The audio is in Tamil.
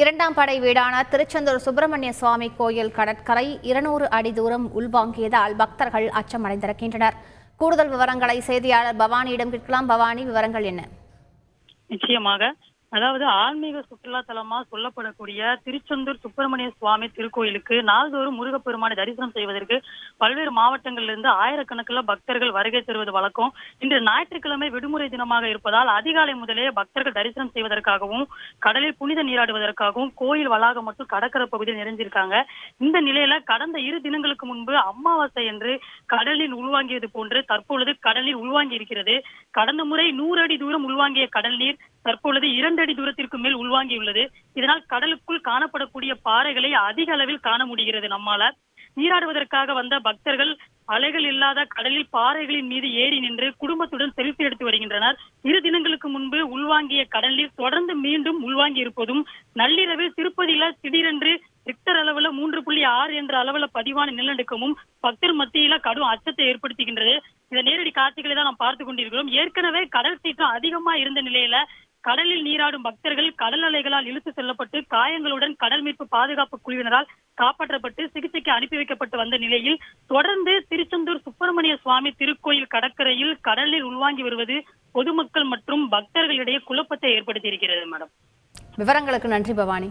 இரண்டாம் படை வீடான திருச்செந்தூர் சுப்பிரமணிய சுவாமி கோயில் கடற்கரை இருநூறு அடி தூரம் உள்வாங்கியதால் பக்தர்கள் அச்சமடைந்திருக்கின்றனர். கூடுதல் விவரங்களை செய்தியாளர் பவானியிடம் கேட்கலாம். பவானி விவரங்கள் என்ன? நிச்சயமாக அதாவது ஆன்மீக சுற்றுலா தலமா சொல்லப்படக்கூடிய திருச்செந்தூர் சுப்பிரமணிய சுவாமி திருக்கோயிலுக்கு நாள்தோறும் முருகப்பெருமானை தரிசனம் செய்வதற்கு பல்வேறு மாவட்டங்களிலிருந்து இருந்து ஆயிரக்கணக்கில் பக்தர்கள் வருகை தருவது வழக்கம். இன்று ஞாயிற்றுக்கிழமை விடுமுறை தினமாக இருப்பதால் அதிகாலை முதலே பக்தர்கள் தரிசனம் செய்வதற்காகவும் கடலில் புனித நீராடுவதற்காகவும் கோயில் வளாகம் மற்றும் கடற்கரை பகுதியில் நிறைஞ்சிருக்காங்க இந்த நிலையில கடந்த இரு தினங்களுக்கு முன்பு அமாவாசை என்று கடலில் உள்வாங்கியது போன்று தற்பொழுது கடலில் உள்வாங்கி இருக்கிறது. கடந்த முறை நூறு அடி தூரம் உள்வாங்கிய கடல் நீர் தற்பொழுது இரண்டு அடி தூரத்திற்கு மேல் உள்வாங்கியுள்ளது இதனால் கடலுக்குள் காணப்படக்கூடிய பாறைகளை அதிக அளவில் காண முடிகிறது நம்மால. நீராடுவதற்காக வந்த பக்தர்கள் அலைகள் இல்லாத கடலில் பாறைகளின் மீது ஏறி நின்று குடும்பத்துடன் செல்ஃபி எடுத்து வருகின்றனர். இரு தினங்களுக்கு முன்பு உள்வாங்கிய கடல் நீர் தொடர்ந்து மீண்டும் உள்வாங்கி இருப்பதும் நள்ளிரவில் திருப்பதியில திடீரென்று ரிக்டர் அளவுல மூன்று புள்ளி ஆறு என்ற அளவுல பதிவான நிலநடுக்கமும் பக்தர் மத்தியில கடும் அச்சத்தை ஏற்படுத்துகின்றது. இந்த நேரடி காட்சிகளை தான் நாம் பார்த்து கொண்டிருக்கிறோம். ஏற்கனவே கடல் சீற்றம் அதிகமா இருந்த நிலையில கடலில் நீராடும் பக்தர்கள் கடல் அலைகளால் இழுத்து செல்லப்பட்டு காயங்களுடன் கடல் மீட்பு பாதுகாப்பு குழுவினரால் காப்பாற்றப்பட்டு சிகிச்சைக்கு அனுப்பி வைக்கப்பட்டு வந்த நிலையில் தொடர்ந்து திருச்செந்தூர் சுப்பிரமணிய சுவாமி திருக்கோயில் கடற்கரையில் கடலில் உள்வாங்கி வருவது பொதுமக்கள் மற்றும் பக்தர்களிடையே குழப்பத்தை ஏற்படுத்தி இருக்கிறது மேடம். விவரங்களுக்கு நன்றி பவானி.